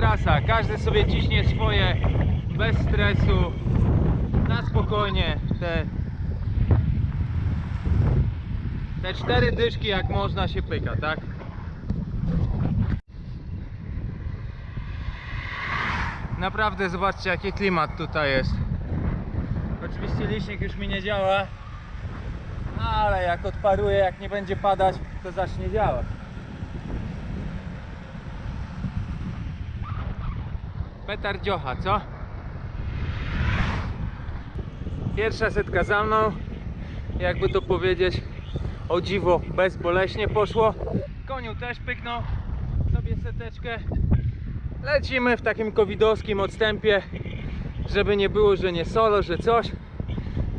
trasa. Każdy sobie ciśnie swoje bez stresu, na spokojnie. Te, te cztery dyszki jak można się pyka, tak? Naprawdę zobaczcie jaki klimat tutaj jest. Oczywiście licznik już mi nie działa, ale jak odparuje, jak nie będzie padać, to zacznie działać. Petar Dziocha, co? Pierwsza setka za mną. Jakby to powiedzieć, o dziwo bezboleśnie poszło. Koniu też pyknął sobie seteczkę. Lecimy w takim covidowskim odstępie, żeby nie było, że nie solo, że coś.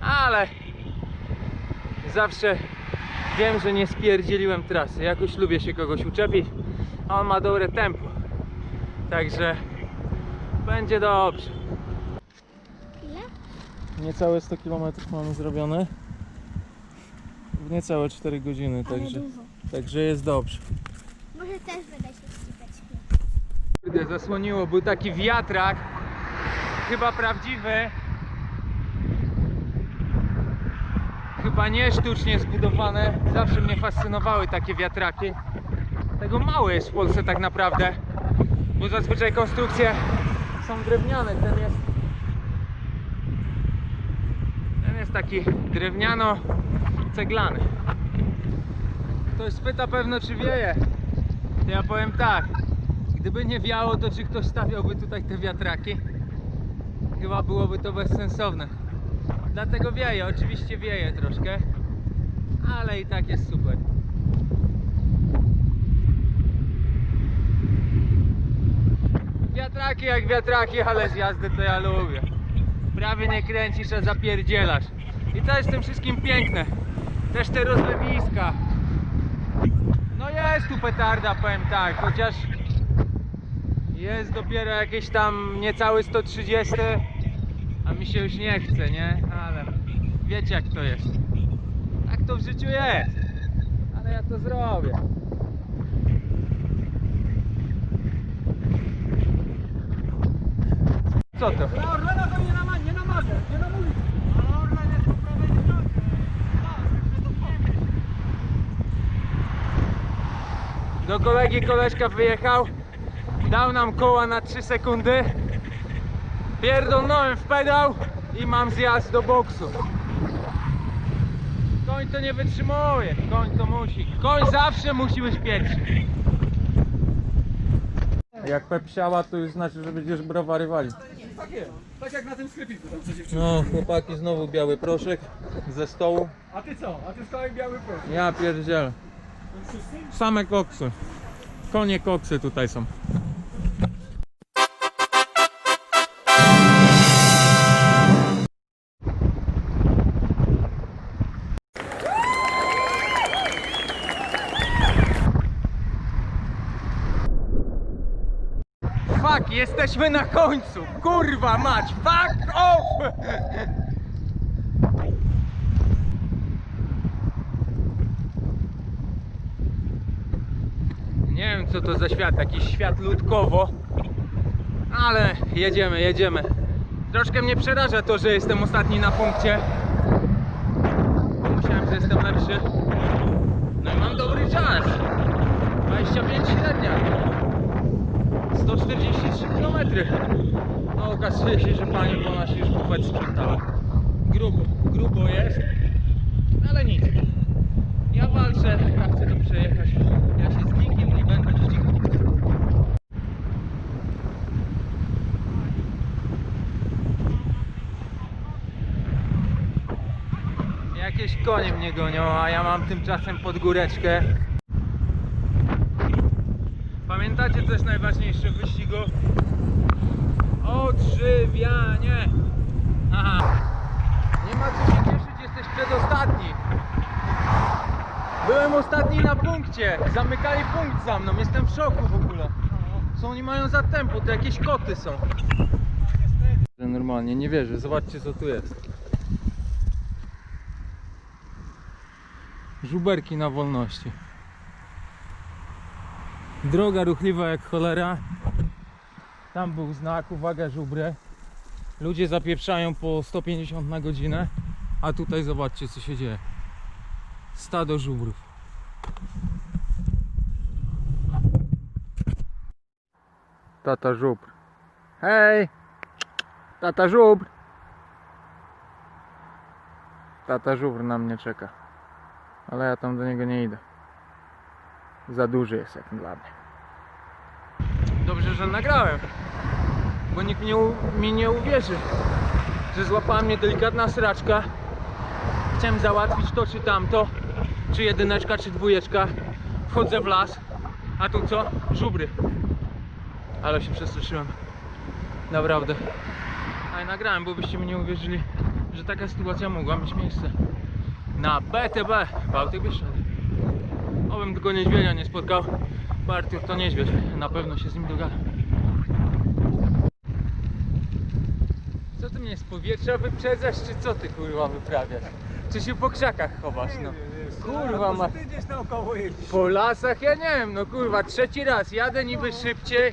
Ale zawsze wiem, że nie spierdzieliłem trasy. Jakoś lubię się kogoś uczepić, a on ma dobre tempo. Także będzie dobrze. Ile? Niecałe 100 km mamy zrobione. W niecałe 4 godziny, Ale także, dużo. także jest dobrze. Może też będę się ścigać. Kurde, zasłoniło, był taki wiatrak, chyba prawdziwy. Chyba nie sztucznie zbudowane. Zawsze mnie fascynowały takie wiatraki. Tego mało jest w Polsce tak naprawdę, bo zazwyczaj konstrukcje są drewniane. Ten jest, ten jest taki drewniano-ceglany. Ktoś spyta pewno czy wieje. Ja powiem tak. Gdyby nie wiało, to czy ktoś stawiałby tutaj te wiatraki? Chyba byłoby to bezsensowne. Dlatego wieje, oczywiście wieje troszkę, ale i tak jest super. Wiatraki jak wiatraki, ale z jazdy to ja lubię. Prawie nie kręcisz, a zapierdzielasz. I to jest w tym wszystkim piękne. Też te rozlewiska. No jest tu petarda, powiem tak, chociaż jest dopiero jakieś tam niecałe 130, a mi się już nie chce, nie? Ale wiecie jak to jest. Tak to w życiu jest. Ale ja to zrobię. Co to? Orlena to nie na, ma- nie nie. Orlen jest po prawej stronie. Do kolegi koleżka wyjechał, dał nam koła na 3 sekundy, pierdolnąłem w pedał i mam zjazd do boksu. Koń to nie wytrzymuje, koń to musi. Koń zawsze musi być pierwszy. Jak pepsiała, to już znaczy, że będziesz browary walić. Tak jest, tak jak na tym sklepiku tam co dziewczyny. No, chłopaki, znowu biały proszek ze stołu. A ty co? A ty skałem biały proch. Ja pierdzielę. Same koksy. Konie koksy tutaj są. Jesteśmy na końcu! Kurwa mać! Fuck off! Nie wiem co to za świat, jakiś świat ludkowo. Ale jedziemy, jedziemy. Troszkę mnie przeraża to, że jestem ostatni na punkcie. Myślałem, że jestem lepszy. No i mam dobry czas. 25 średnia. 143 km. A okazuje się, że panie po nas już bufet sprzątały. Grubo, grubo jest. Ale nic. Ja walczę, ja chcę to przejechać. Ja się z nikim nie będę ścigał. Jakieś konie mnie gonią, a ja mam tymczasem pod góreczkę. Pamiętacie co jest najważniejsze w? Odżywianie! Aha. Nie ma co się cieszyć, jesteś przedostatni. Byłem ostatni na punkcie. Zamykali punkt za mną. Jestem w szoku w ogóle. Co oni mają za tempo? To jakieś koty są. Normalnie, nie wierzę. Zobaczcie co tu jest. Żuberki na wolności. Droga ruchliwa jak cholera. Tam był znak, uwaga żubry. Ludzie zapieprzają po 150 na godzinę, a tutaj zobaczcie co się dzieje. Stado żubrów. Tata żubr. Hej! Tata żubr! Tata żubr na mnie czeka. Ale ja tam do niego nie idę. Za duży jest jak dla mnie. Dobrze, że nagrałem. Bo nikt mnie, u- mi nie uwierzy, że złapała mnie delikatna sraczka. Chciałem załatwić to czy tamto, czy jedyneczka, czy dwójeczka. Wchodzę w las, a tu co? Żubry. Ale się przestraszyłem. Naprawdę. Ale nagrałem, bo byście mi nie uwierzyli, że taka sytuacja mogła mieć miejsce. Na BTB Bałtyk Bieszczady. Obym tylko niedźwiedzia nie spotkał, bo Artur to niedźwiedź. Na pewno się z nim dogada. Co ty mnie z powietrza wyprzedzasz, czy co ty kurwa wyprawiasz? Czy się po krzakach chowasz, no? Kurwa ma... Ty gdzieś naokoło jeździsz. Po lasach ja nie wiem, no kurwa, trzeci raz jadę niby szybciej,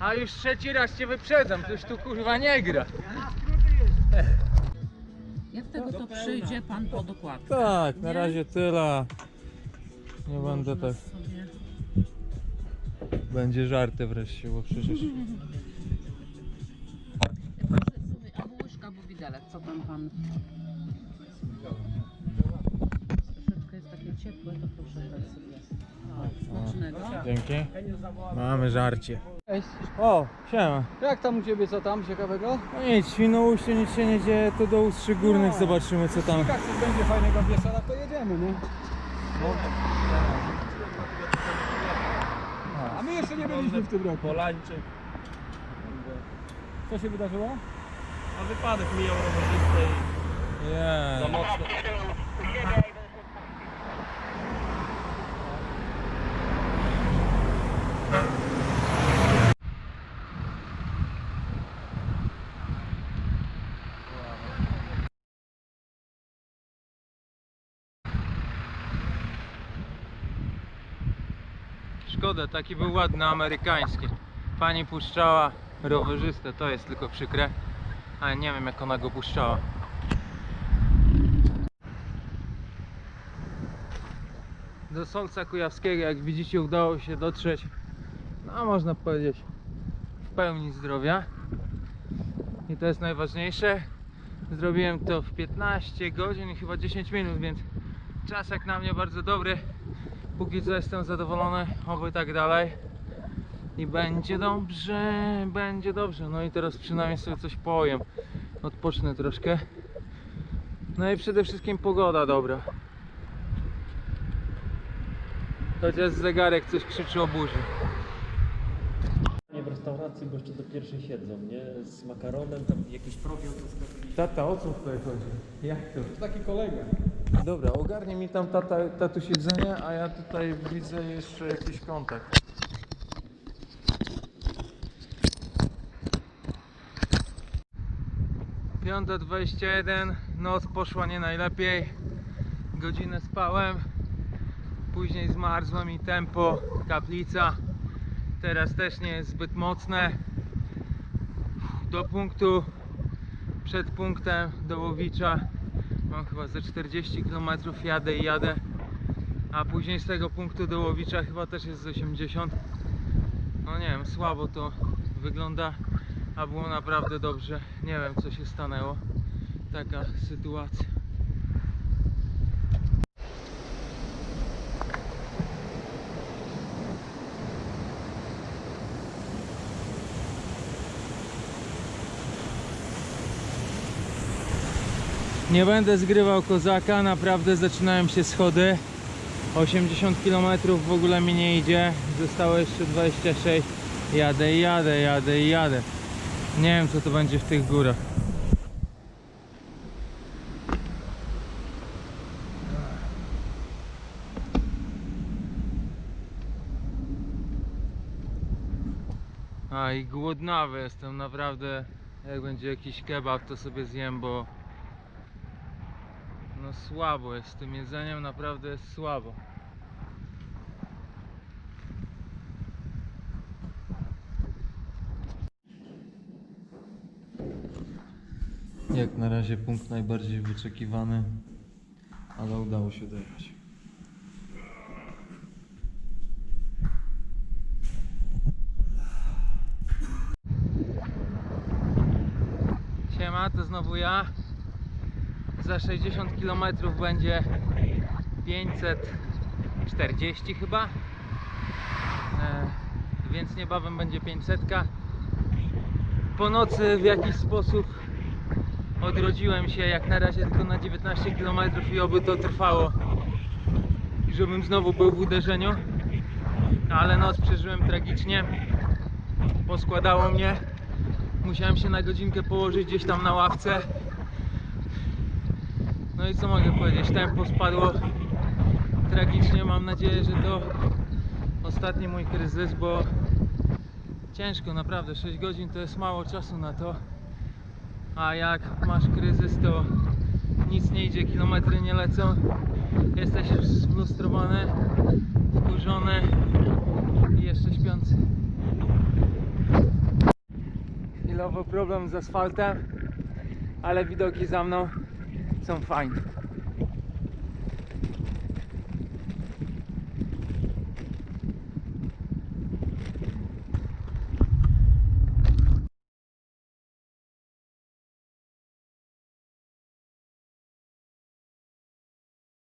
a już trzeci raz cię wyprzedzam, to już tu kurwa nie gra. Jak tego to przyjdzie pan po dokładkę? Tak, na razie tyle. Nie będę tak. sobie- Będzie żarty wreszcie, bo przecież. Proszę sobie albo łyżka, albo widelec. Co tam pan? Troszeczkę jest takie ciepłe, to proszę dać sobie. O, Smacznego. Dzięki. Mamy żarcie. O, siema. Jak tam u ciebie, co tam ciekawego? No nic, w Świnoujściu nic się nie dzieje, to do Ustrzy Górnych No. zobaczymy co tam. Jak coś będzie fajnego wieczora, to jedziemy, nie? A my jeszcze nie byliśmy w tym roku. Polańczyk. Co się wydarzyło? A wypadek mijał rowerzystę i za mocno. Taki był ładny amerykański. Pani puszczała rowerzystę, to jest tylko przykre. Ale nie wiem jak ona go puszczała. Do Solca Kujawskiego, jak widzicie, udało się dotrzeć, no można powiedzieć, w pełni zdrowia. I to jest najważniejsze. Zrobiłem to w 15 godzin i chyba 10 minut, więc czas jak na mnie bardzo dobry. Póki co jestem zadowolony, oby tak dalej. I będzie dobrze, będzie dobrze. No i teraz przynajmniej sobie coś pojem. Odpocznę troszkę. No i przede wszystkim pogoda dobra. Chociaż zegarek coś krzyczy o burzy. Nie w restauracji, bo jeszcze do pierwszej siedzą, nie? Z makaronem, tam jakiś skakali. Tata, o co tutaj chodzi? Jak to? Taki kolega. Dobra, ogarnij mi tam tata, tatu siedzenie, a ja tutaj widzę jeszcze jakiś kontakt. Piąta 21, noc poszła nie najlepiej. Godzinę spałem. Później zmarzło mi tempo, kaplica. Teraz też nie jest zbyt mocne. Do punktu, przed punktem Dołowicza Mam chyba ze 40 km jadę i jadę. A później z tego punktu do Łowicza chyba też jest z 80. No nie wiem, słabo to wygląda, a było naprawdę dobrze. Nie wiem co się stanęło. Taka sytuacja. Nie będę zgrywał kozaka, naprawdę zaczynają się schody. 80 km w ogóle mi nie idzie, zostało jeszcze 26. Jadę jadę, jadę jadę. Nie wiem co to będzie w tych górach. A i głodnawy jestem naprawdę. Jak będzie jakiś kebab to sobie zjem, bo no słabo jest z tym jedzeniem, naprawdę jest słabo. Jak na razie punkt najbardziej wyczekiwany, ale udało się dojechać. Siema, to znowu ja. Za 60 km będzie 540 chyba. E, więc niebawem będzie 500. Po nocy w jakiś sposób odrodziłem się jak na razie tylko na 19 km i oby to trwało. I żebym znowu był w uderzeniu. Ale noc przeżyłem tragicznie. Poskładało mnie. Musiałem się na godzinkę położyć gdzieś tam na ławce. No i co mogę powiedzieć? Tempo spadło tragicznie. Mam nadzieję, że to ostatni mój kryzys, bo ciężko naprawdę. 6 godzin to jest mało czasu na to. A jak masz kryzys, to nic nie idzie, kilometry nie lecą. Jesteś już sfrustrowany, wkurzony i jeszcze śpiący. Chwilowo problem z asfaltem, ale widoki za mną są fajne.